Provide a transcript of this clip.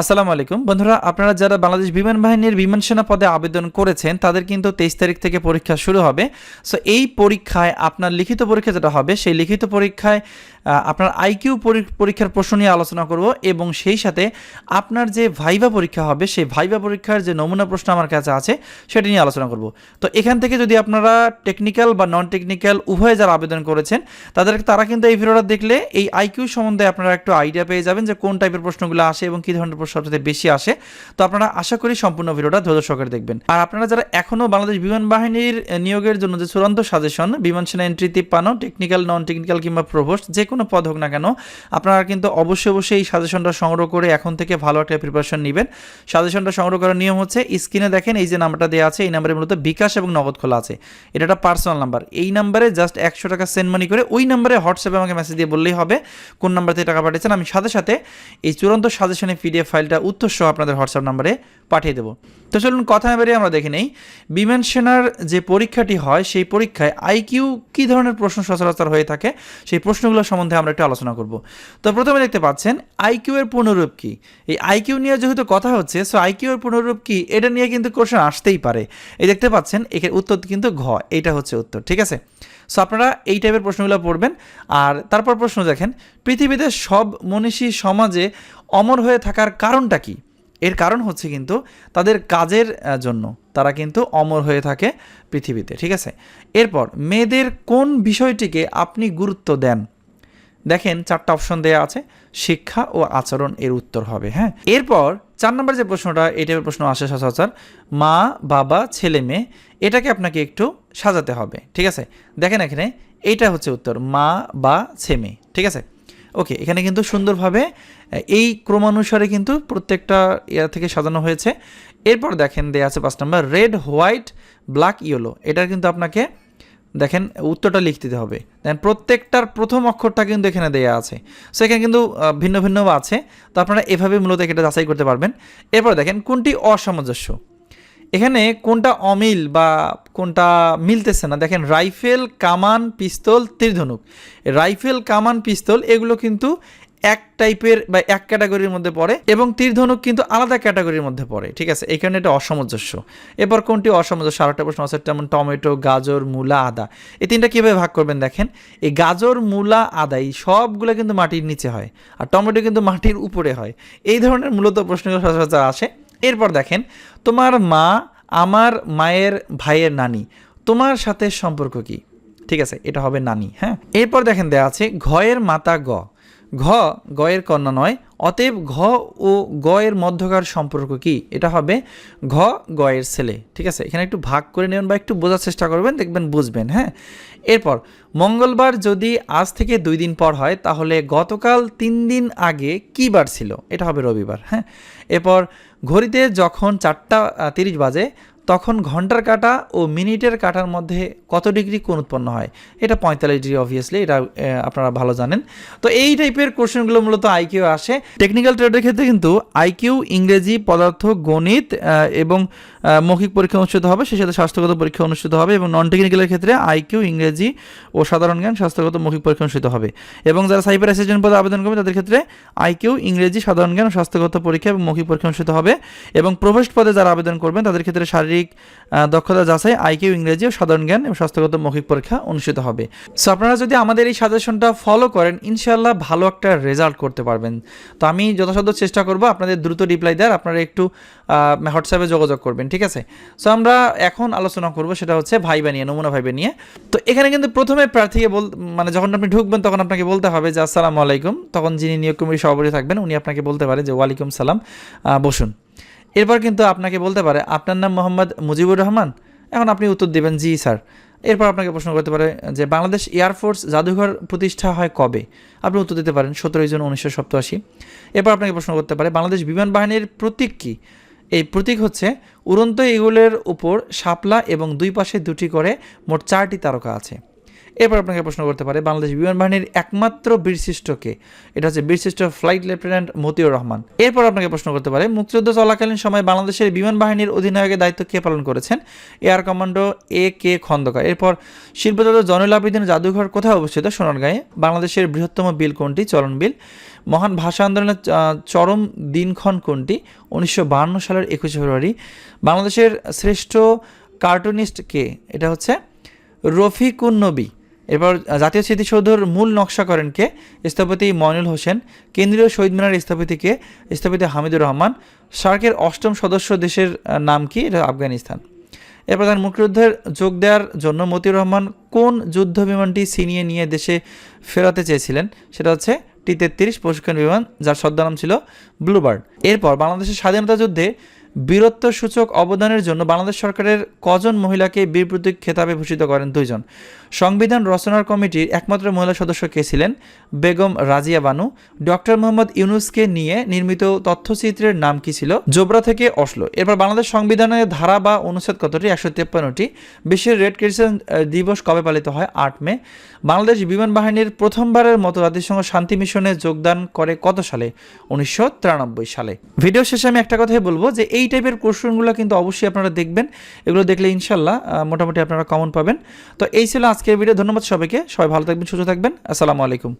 আসসালামু আলাইকুম। বন্ধুরা, আপনারা যারা বাংলাদেশ বিমান বাহিনীর বিমান সেনা পদে আবেদন করেছেন, তাদের কিন্তু তেইশ তারিখ থেকে পরীক্ষা শুরু হবে। সো এই পরীক্ষায় আপনার লিখিত পরীক্ষা যেটা হবে, সেই লিখিত পরীক্ষায় আপনার আইকিউ পরীক্ষার প্রশ্ন নিয়ে আলোচনা করব এবং সেই সাথে আপনার যে ভাইভা পরীক্ষা হবে, সেই ভাইভা পরীক্ষার যে নমুনা প্রশ্ন আমার কাছে আছে, সেটা নিয়ে আলোচনা করব। তো এখান থেকে যদি আপনারা টেকনিক্যাল বা নন টেকনিক্যাল উভয়ে যারা আবেদন করেছেন, তাদের তারা কিন্তু এই ভিডিওটা দেখলে এই আইকিউ সম্বন্ধে আপনারা একটু আইডিয়া পেয়ে যাবেন যে কোন টাইপের প্রশ্নগুলো আসে এবং কী ধরনের প্রশ্ন সবচেয়ে বেশি আসে। তো আপনারা আশা করি সম্পূর্ণ ভিডিওটা ধৈর্য সহকারে দেখবেন। আর আপনারা যারা এখনও বাংলাদেশ বিমান বাহিনীর নিয়োগের জন্য যে চূড়ান্ত সাজেশন বিমান সেনা এন্ট্রি তিপ্পান্ন টেকনিক্যাল নন টেকনিক্যাল কিংবা প্রভোস্ট যে কোনো পদ হোক না কেন, আপনারা কিন্তু অবশ্যই অবশ্যই এই সাজেশনটা সংগ্রহ করে এখন থেকে ভালো একটা প্রিপারেশন নেবেন। সাজেশনটা সংগ্রহ করার নিয়ম হচ্ছে স্ক্রিনে দেখেন এই যে নাম্বারটা দেওয়া আছে, এই নাম্বারে মূলত বিকাশ এবং নগদ খোলা আছে। এটা একটা পার্সোনাল নাম্বার এই নাম্বারে জাস্ট একশো টাকা সেন্ড মানি করে ওই নাম্বারে হোয়াটসঅ্যাপে আমাকে মেসেজ দিয়ে বললেই হবে, কোন নাম্বার থেকে টাকা পাঠিয়েছেন, আমি সাথে সাথে এই চূড়ান্ত সাজেশনের পিডিএফ ফাইলটা উত্তর সহ আপনাদের হোয়াটসঅ্যাপ নাম্বারে পাঠিয়ে দেবো। তো চলুন কথা বেরিয়ে আমরা দেখে নেই। বিমান সেনার যে পরীক্ষাটি হয়, সেই পরীক্ষায় আইকিউ কী ধরনের প্রশ্ন সচরাচর হয়ে থাকে? সেই প্রশ্নগুলো সম্বন্ধে আমরা একটু আলোচনা করব। তো প্রথমে দেখতে পাচ্ছেন আইকিউ এর পুনরূপ কি? এই আইকিউ নিয়ে যেহেতু কথা হচ্ছে সো আইকিউ এর পুনরূপ কি? এটা নিয়ে কিন্তু কোশ্চেন আসতেই পারে। এই দেখতে পাচ্ছেন এর উত্তর কিন্তু ঘ এটা হচ্ছে উত্তর, ঠিক আছে? সো আপনারা এই টাইপের প্রশ্নগুলো পড়বেন। আর তারপর প্রশ্ন দেখেন, পৃথিবীতে সব মনীষী সমাজে অমর হয়ে থাকার কারণটা কি? এর কারণ হচ্ছে কিন্তু তাদের কাজের জন্য তারা কিন্তু অমর হয়ে থাকে পৃথিবীতে, ঠিক আছে? এরপর, মেয়েদের কোন বিষয়টিকে আপনি গুরুত্ব দেন? দেখেন চারটা অপশন দেওয়া আছে, শিক্ষা ও আচরণ এর উত্তর হবে হ্যাঁ? এরপর চার নম্বর যে প্রশ্নটা টাইপের প্রশ্ন আসে সচরাচর, মা, বাবা, ছেলে, মেয়ে, এটাকে আপনাকে একটু সাজাতে হবে, ঠিক আছে? দেখেন এখানে এইটা হচ্ছে উত্তর, মা, বা ছেলে ঠিক আছে? ওকে, এখানে কিন্তু সুন্দরভাবে এই ক্রমানুসারে কিন্তু প্রত্যেকটা ইয়া থেকে সাজানো হয়েছে। এরপর দেখেন দেয়া আছে পাঁচ নম্বর রেড হোয়াইট ব্ল্যাক ইয়েলো এটার কিন্তু আপনাকে দেখেন, উত্তরটা লিখতে হবে। দেন প্রত্যেকটার প্রথম অক্ষরটা কিন্তু এখানে দেয়া আছে। সো এখানে কিন্তু ভিন্ন ভিন্ন আছে। তো আপনারা এভাবে মূলত এটা যাচাই করতে পারবেন। এরপর দেখেন, কোনটি অসামঞ্জস্য? এখানে কোনটা অমিল বা কোনটা মিলতেছে না। দেখেন, রাইফেল, কামান, পিস্তল, তীরধনুক। রাইফেল, কামান, পিস্তল, এগুলো কিন্তু এক টাইপের বা এক ক্যাটাগরির মধ্যে পড়ে এবং তীরধনুক কিন্তু আলাদা ক্যাটাগরির মধ্যে পড়ে, ঠিক আছে? এখানে এটা অসামঞ্জস্য। এবার কোনটি অসামঞ্জস্য? আরেকটা প্রশ্ন আছে, যেমন টমেটো, গাজর, মূলা, আদা। এই তিনটা কীভাবে ভাগ করবেন দেখেন? এই গাজর, মূলা, আদা, এই সবগুলো কিন্তু মাটির নিচে হয় আর টমেটো কিন্তু মাটির উপরে হয়। এই ধরনের মূলত প্রশ্নগুলো সচরাচর আসে। এরপর দেখেন, তোমার মা, আমার মায়ের ভাইয়ের নানি, তোমার সাথে সম্পর্ক কি? ঠিক আছে, এটা হবে নানি হ্যাঁ? এরপর দেখেন দেয়া আছে, ঘয়ের মাতা গ। ঘ, গয়ের কন্যা নয়, অতএব ঘ ও গয়ের মধ্যকার সম্পর্ক কি? এটা হবে ঘ, গয়ের ছেলে। ঠিক আছে? এখানে একটু ভাগ করে নেবেন বা একটু বোঝার চেষ্টা করবেন, দেখবেন বুঝবেন হ্যাঁ? এরপর, মঙ্গলবার যদি আজ থেকে দুই দিন পর হয়, তাহলে গতকাল তিন দিন আগে কী বার ছিল? এটা হবে রবিবার হ্যাঁ? এরপর, ঘড়িতে যখন চারটা তিরিশ বাজে তখন ঘণ্টার কাটা ও মিনিটের কাটার মধ্যে কত ডিগ্রি কোণ উৎপন্ন হয়? এটা পঁয়তাল্লিশ ডিগ্রি অবভিয়াসলি এটা আপনারা ভালো জানেন। তো এই টাইপের কোশ্চেনগুলো মূলত আইকিউ আসে। টেকনিক্যাল ট্রেডের ক্ষেত্রে কিন্তু আইকিউ ইংরেজি, পদার্থ, গণিত এবং মৌখিক পরীক্ষা অনুষ্ঠিত হবে, সেই সাথে স্বাস্থ্যগত পরীক্ষা অনুষ্ঠিত হবে, এবং নন টেকনিক্যালের ক্ষেত্রে আইকিউ ইংরেজি ও সাধারণ জ্ঞান, স্বাস্থ্যগত মৌখিক পরীক্ষা অনুষ্ঠিত হবে। এবং যারা সাইবার অ্যাসিস্ট্যান্ট পদে আবেদন করবে, তাদের ক্ষেত্রে আইকিউ ইংরেজি, সাধারণ জ্ঞান ও স্বাস্থ্যগত পরীক্ষা এবং মৌখিক পরীক্ষা অনুষ্ঠিত হবে। এবং প্রভেস্ট পদে যারা আবেদন করবেন, তাদের ক্ষেত্রে শারীরিক আহ, দক্ষতা যাচাই আইকিউ ইংরেজি ও সাধারণ জ্ঞান এবং স্বাস্থ্যগত মৌখিক পরীক্ষা অনুষ্ঠিত হবে। সো আপনারা যদি আমাদের এই সাজেশনটা ফলো করেন ইনশাল্লাহ ভালো একটা রেজাল্ট করতে পারবেন। তো আমি যথাসাধ্য চেষ্টা করব আপনাদের দ্রুত রিপ্লাই দেওয়ার আপনারা একটু হোয়াটসঅ্যাপে যোগাযোগ করবেন ঠিক আছে? সো আমরা এখন আলোচনা করব সেটা হচ্ছে ভাইবা নিয়ে নমুনা ভাইবা নিয়ে। তো এখানে কিন্তু প্রথমে প্রার্থীকে বল মানে যখন আপনি ঢুকবেন তখন আপনাকে বলতে হবে যে আসসালামু আলাইকুম। তখন যিনি নিয়োগ কমিটির সভাপতি থাকবেন উনি আপনাকে বলতে পারে যে ওয়ালাইকুম সালাম। বসুন। এরপর কিন্তু আপনাকে বলতে পারে, আপনার নাম মোহাম্মদ মুজিবুর রহমান? এখন আপনি উত্তর দেবেন, জি, স্যার। এরপর আপনাকে প্রশ্ন করতে পারে যে, বাংলাদেশ এয়ারফোর্স জাদুঘর প্রতিষ্ঠা হয় কবে? আপনি উত্তর দিতে পারেন, সতেরোই জুন উনিশশো সপ্তাশি। এরপর আপনাকে প্রশ্ন করতে পারে, বাংলাদেশ বিমান বাহিনীর প্রতীক কী? এই প্রতীক হচ্ছে উড়ন্ত ইগুলের উপর শাপলা এবং দুই পাশে দুটি করে মোট চারটি তারকা আছে। এরপর আপনাকে প্রশ্ন করতে পারে, বাংলাদেশ বিমান বাহিনীর একমাত্র বীরশ্রেষ্ঠকে। এটা হচ্ছে বীরশ্রেষ্ঠ ফ্লাইট লেফটেন্যান্ট মতিউর রহমান। এরপর আপনাকে প্রশ্ন করতে পারে, মুক্তিযুদ্ধ চলাকালীন সময় বাংলাদেশের বিমান বাহিনীর অধিনায়কের দায়িত্ব কে পালন করেছেন? Air commodore A K Khandaker. এরপর শিল্পজাত জনুল আবেদিন জাদুঘর কোথায় অবস্থিত? সোনারগাঁয়ে। বাংলাদেশের বৃহত্তম বিল কোনটি? চলন বিল। মহান ভাষা আন্দোলনের চরম দিনক্ষণ কোনটি? উনিশশো সালের একুশে ফেব্রুয়ারি। বাংলাদেশের শ্রেষ্ঠ কার্টুনিস্ট কে? এটা হচ্ছে রফিকুন নবী। এরপর জাতীয় স্মৃতিসৌধর মূল নকশা করেন কে? স্থপতি ময়নুল হোসেন। কেন্দ্রীয় শহীদ মিনার স্থপতি কে? স্থপতি হামিদুর রহমান। সার্কের অষ্টম সদস্য দেশের নাম কি? এটা আফগানিস্তান। এর প্রধান মুক্তিযুদ্ধের যোগ দেওয়ার জন্য মতিউর রহমান কোন যুদ্ধ বিমানটি ছিনিয়ে নিয়ে দেশে ফেরাতে চেয়েছিলেন? সেটা হচ্ছে টি তেত্রিশ প্রশিক্ষণ বিমান, যার ছদ্মনাম ছিল ব্লুবার্ড। এরপর, বাংলাদেশের স্বাধীনতা যুদ্ধে বীরত্ব সূচক অবদানের জন্য বাংলাদেশ সরকারের কজন মহিলাকে বীর প্রতীক খেতাবে ভূষিত করেন দুইজন। সংবিধান রচনার কমিটির একমাত্র মহিলা সদস্য কে ছিলেন? বেগম রাজিয়া বানু। ডক্টর মোহাম্মদ ইউনুসকে নিয়ে নির্মিত তথ্যচিত্রের নাম কি ছিল? জোবরা থেকে অসলো এরপর বাংলাদেশ সংবিধানের ধারা বা অনুচ্ছেদ কতটি? একশো তেপ্পান্নটি। বিশ্বের রেড ক্রিসেন্ট দিবস কবে পালিত হয়? আট মে। বাংলাদেশ বিমান বাহিনীর প্রথমবারের মতো জাতিসংঘ শান্তি মিশনে যোগদান করে কত সালে? উনিশশো তিরানব্বই সালে। ভিডিও শেষে আমি একটা কথাই বলব যে এই টাইপের কোশ্চেনগুলো কিন্তু অবশ্যই আপনারা দেখবেন। এগুলো দেখলে ইনশাল্লাহ মোটামুটি আপনারা কমন পাবেন। তো এই ছিল আজকের ভিডিও ধন্যবাদ সবাইকে। সবাই ভালো থাকবেন, সুস্থ থাকবেন। আসসালামু আলাইকুম।